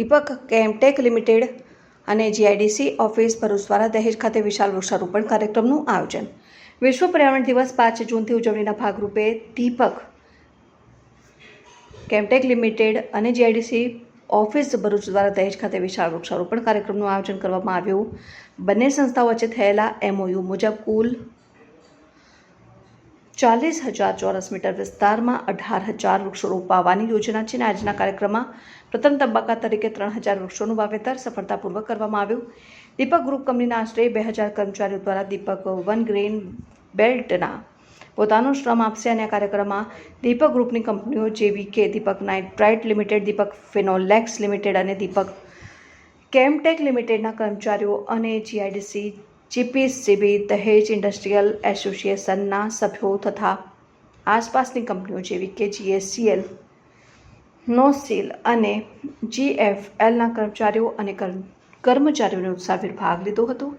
દીપક કેમટેક limited અને GIDC office Bharuch દ્વારા દહેજ ખાતે વિશાળ વૃક્ષારોપણ કાર્યક્રમનું આયોજન. વિશ્વ પર્યાવરણ દિવસ પાંચ જૂનથી ઉજવણીના ભાગરૂપે દીપક કેમટેક લિમિટેડ અને જીઆઈડીસી ઓફિસ ભરૂચ દ્વારા દહેજ ખાતે વિશાળ વૃક્ષારોપણ કાર્યક્રમનું આયોજન કરવામાં આવ્યું. બંને સંસ્થાઓ વચ્ચે થયેલા એમઓયુ મુજબ કુલ ચાલીસ હજાર ચોરસ મીટર વિસ્તારમાં અઢાર હજાર વૃક્ષો રોપાવાની યોજના છે અને આજના કાર્યક્રમમાં પ્રથમ તબક્કા તરીકે ત્રણ હજાર વૃક્ષોનું વાવેતર સફળતાપૂર્વક કરવામાં આવ્યું. દીપક ગ્રુપ કંપનીના આશરે બે હજાર કર્મચારીઓ દ્વારા દીપક વન ગ્રેન બેલ્ટના પોતાનો શ્રમ આપશે અને આ કાર્યક્રમમાં દીપક ગ્રુપની કંપનીઓ જેવી કે Deepak nitrite limited, Deepak Phenolex limited અને દીપક કેમટેક લિમિટેડના કર્મચારીઓ અને જીઆઈડીસી જીપીસીબી દહેજ ઇન્ડસ્ટ્રીયલ એસોસિએશનના સભ્યો તથા આસપાસની કંપનીઓ જેવી કે જીએસસીએલ, નોસીલ અને જીએફએલના કર્મચારીઓ અને કર્મ- કર્મચારીઓને ઉત્સાહભેર ભાગ લીધો હતો.